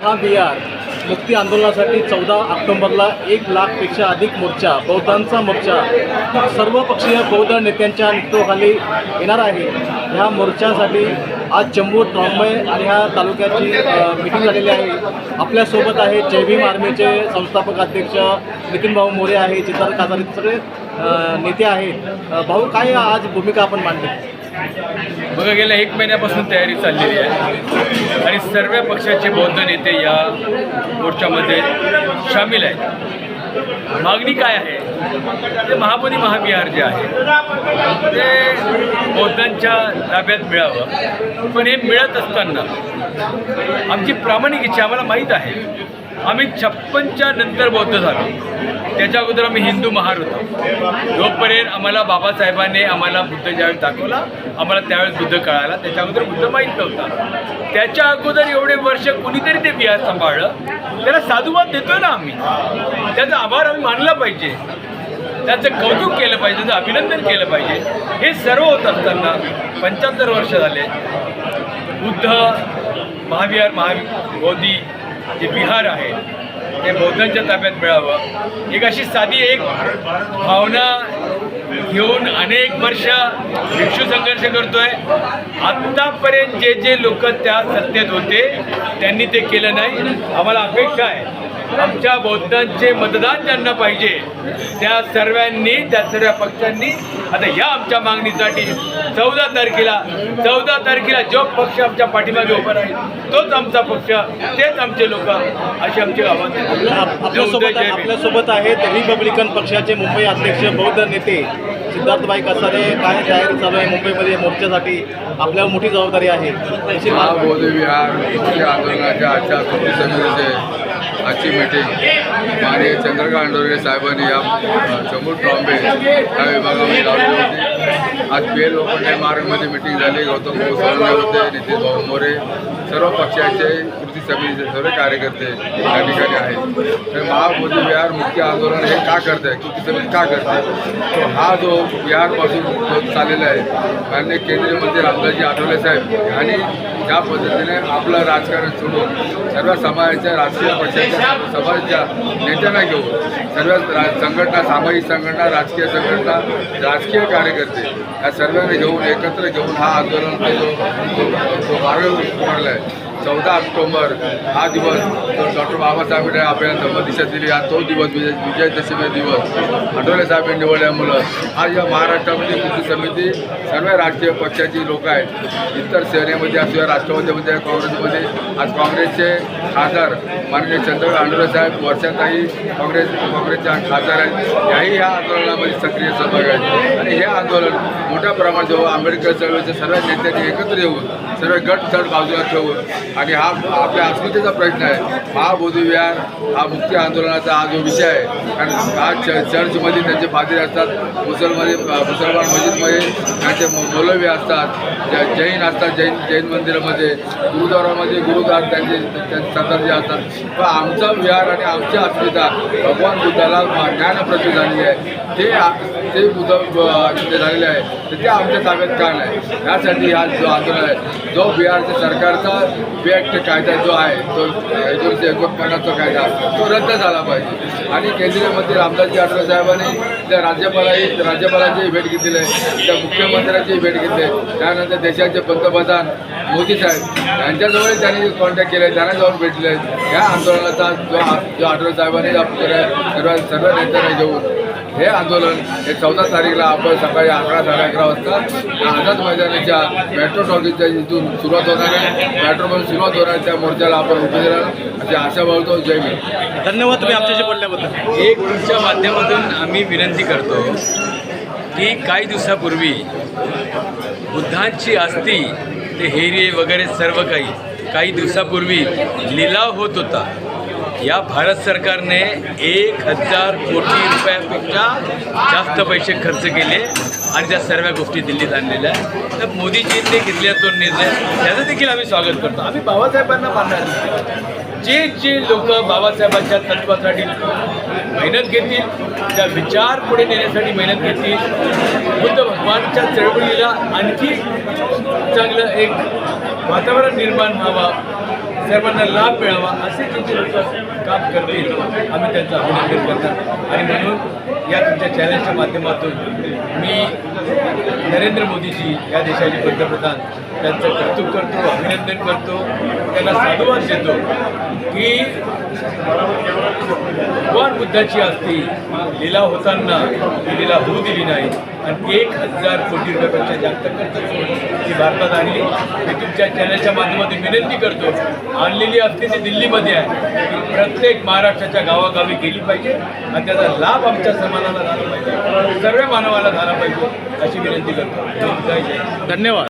हा बिहार मुक्ती आंदोलनासाठी चौदा ऑक्टोबरला एक लाखपेक्षा अधिक मोर्चा बौद्धांचा मोर्चा सर्वपक्षीय बौद्ध नेत्यांच्या नेतृत्वाखाली येणार आहे. ह्या मोर्चासाठी आज जम्मू ट्रॉम्बे आणि ह्या तालुक्याची मिटिंग झालेली आहे. आपल्यासोबत आहे जयभीम आर्मीचे संस्थापक अध्यक्ष नितीनभाऊ मोरे आहे चित्रात काजारी सगळे नेते आहेत. भाऊ काय आज भूमिका आपण मांडली? बघा गेल्या एक महिन्यापासून तयारी चाललेली आहे. आणि सर्व पक्षाचे बौद्ध नेते या मोर्चामध्ये सामील आहेत. मागणी काय आहे? ते महाबोधी महाविहार जे आहे ते बौद्धांच्या ताब्यात मिळावं. पण हे मिळत असताना आमची प्रामाणिक इच्छा आम्हाला माहीत आहे आम्ही छप्पनच्या नंतर बौद्ध झालो. त्याच्या अगोदर आम्ही हिंदू महार होतो. जोपर्यंत आम्हाला बाबासाहेबांनी आम्हाला बुद्ध ज्यावेळेस दाखवला आम्हाला त्यावेळेस बुद्ध कळाला. त्याच्या अगोदर बुद्ध माहीत नव्हता. त्याच्या अगोदर एवढे वर्ष कुणीतरी ते बिहार सांभाळलं. त्याला साधुवाद देतोय ना आम्ही. त्याचा आभार आम्ही मानला पाहिजे. त्याचं कौतुक केलं पाहिजे त्याचं अभिनंदन केलं पाहिजे. हे सर्व होत असताना पंच्याहत्तर वर्ष झाले बुद्ध महाविहार महा मोदी जे बिहार आहे ते बौद्धांच्या ताब्यात मिळावं. एक अशी साधी एक भावना घेऊन अनेक वर्ष भिक्षू संघर्ष करतोय. आत्तापर्यंत जे जे लोक त्या सत्तेत होते त्यांनी ते केलं नाही. आम्हाला अपेक्षा आहे. आमच्या बौद्धांचे मतदान ज्यांना पाहिजे त्या सर्वांनी त्या सर्व पक्षांनी आता या आमच्या मागणीसाठी चौदा तारखेला चौदा तारखेला जो पक्ष आमच्या पाठीमागे उभा राहील तोच आमचा पक्ष तेच आमचे लोक अशी आमची आव्हान आप- आपल्यासोबत आपल्यासोबत आहेत रिपब्लिकन पक्षाचे मुंबई अध्यक्ष बौद्ध नेते सिद्धार्थभाई कसारे. काय तयारी चालू आहे मुंबईमध्ये मोर्चासाठी? आपल्यावर मोठी जबाबदारी आहे. आंदोलनाच्या आजच्या आजची मीटिंग माननीय चंद्रकांत डोरे साहेबांनी या चमूर ट्रॉम्बे या विभागामध्ये लावली होती. आज पी एल लोखंडे मार्गमध्ये मीटिंग झाली. गौतम भाऊ होते नितीन भाऊ मोरे सर्व पक्षाचे कृती समितीचे सर्व कार्यकर्ते या ठिकाणी आहेत. तर महाबोधी विहार मुख्य आंदोलन हे का करत आहे कृती समिती का करत आहे तो हा जो बिहारपासून होत चाललेला आहे माननीय केंद्रीय मंत्री रामदासजी आठवले साहेब आणि ज्या पद्धतीने आपलं राजकारण सोडून सर्व समाजाच्या राजकीय पक्षाच्या समाजाच्या नेत्यांना घेऊन सर्व रा संघटना सामाजिक संघटना राजकीय संघटना राजकीय कार्यकर्ते या सर्वांना घेऊन एकत्र घेऊन हा आंदोलन जो मार्ग आहे चौदा ऑक्टोबर हा दिवस डॉक्टर बाबासाहेब आंबेडकर आपल्याला जन्मदिशा दिली हा तो दिवस विजय विजयदशमी दिवस. आठवले साहेबांनी निवडल्यामुळं आज या महाराष्ट्रामध्ये कृती समिती सर्व राजकीय पक्षाची लोक आहेत. इतर सेनेमध्ये असो या राष्ट्रवादीमध्ये काँग्रेसमध्ये. आज काँग्रेसचे खासदार माननीय चंद्र आंडोले साहेब वर्षाताही काँग्रेस काँग्रेसचे खासदार आहेत. याही ह्या आंदोलनामध्ये सक्रिय सहभाग आहेत. आणि हे आंदोलन मोठ्या प्रमाणात जेव्हा आंबेडकर चळवळीच्या सर्व नेत्यांनी एकत्र येऊन सर्व गट चढ बाजूला ठेवून आणि हा आपल्या अस्मितेचा प्रश्न आहे. महाबोधी विहार हा मुक्ती आंदोलनाचा हा जो विषय आहे कारण हा च चर्चमध्ये त्यांचे फादर असतात मुसलमान मुसलमान मस्जिदमध्ये त्यांचे मौलवी असतात जैन असतात जैन जैन मंदिरामध्ये गुरुद्वारामध्ये गुरुद्वार त्यांचे त्यांचे सरदारजी असतात. पण आमचा विहार आणि आमची अस्मिता भगवान बुद्धाला ज्ञानप्रती झालेली आहे. ते आ- ते बुद्ध झालेले आहे. तर ते आमच्या ताब्यात का नाही? यासाठी हा जो आंदोलन आहे जो बिहारच्या सरकारचा व्यक्त कायदा जो आहे तो एकोणीसशे एकोणपन्नासचा कायदा तो रद्द झाला पाहिजे. आणि केंद्रीय मंत्री रामदासजी आठवले साहेबांनी त्या राज्यपालाही राज्यपालाची भेट घेतली आहे त्या मुख्यमंत्र्यांची भेट घेतली आहे. त्यानंतर देशाचे पंतप्रधान मोदी साहेब यांच्याजवळ त्यांनी कॉन्टॅक्ट केले त्यांना जाऊन भेटले. या आंदोलनाचा जो जो आठवले साहेबांनी सर्व सर्व नेत्यांना घेऊन हे आंदोलन हे चौदा तारीखला आपण सकाळी अकरा साडे अकरा वाजता आझाद मैदानाच्या मेट्रो टॉकीजच्या इथून सुरुवात होणार आहे. मेट्रोमधून सुरुवात होणार त्या मोर्चाला आपण उभे राहणार. अशी आशा बाळगतो. जय भीम. धन्यवाद तुम्ही आमच्याशी बोलल्याबद्दल. एक तुमच्या माध्यमातून आम्ही विनंती करतो की काही दिवसापूर्वी बुद्धांची अस्थी ते हेरे वगैरे सर्व काही काही दिवसापूर्वी लिलाव होत होता. या भारत सरकारने एक हजार कोटी रुपयापेक्षा जास्त पैसे खर्च केले आणि त्या सर्व गोष्टी दिल्लीत आणलेल्या आहेत. तर मोदीजींनी घेतलेला तो निर्णय त्याचं देखील आम्ही स्वागत करतो. आम्ही बाबासाहेबांना मानणार जे जे लोक बाबासाहेबांच्या तत्वासाठी मेहनत घेतील त्या विचार पुढे नेण्यासाठी मेहनत घेतील बुद्ध भगवानच्या चळवळीला आणखी चांगलं एक वातावरण निर्माण व्हावं सर्वांना लाभ मिळावा असे जे लोक काम करतील आम्ही त्यांचं अभिनंदन करतात आणि म्हणून या तुमच्या चॅनलच्या माध्यमातून मी नरेंद्र मोदीजी या देशाचे पंतप्रधान. त्यांचं कौतुक करतो अभिनंदन करतो त्यांना साधुवाद देतो की भगवान बुद्धाची असती लिला होताना ती लिला होऊ दिली नाही आणि एक हजार कोटी रुपयापेक्षा जास्त खर्च ती भारतात आणली. मी तुमच्या चॅनलच्या माध्यमातून विनंती करतो आणलेली असती ती दिल्लीमध्ये आहे. ती प्रत्येक महाराष्ट्राच्या गावागावी गेली पाहिजे आणि त्याचा लाभ आमच्या समाजाला झाला पाहिजे. सर्व मानवाला झाला पाहिजे अशी विनंती करतो? धन्यवाद.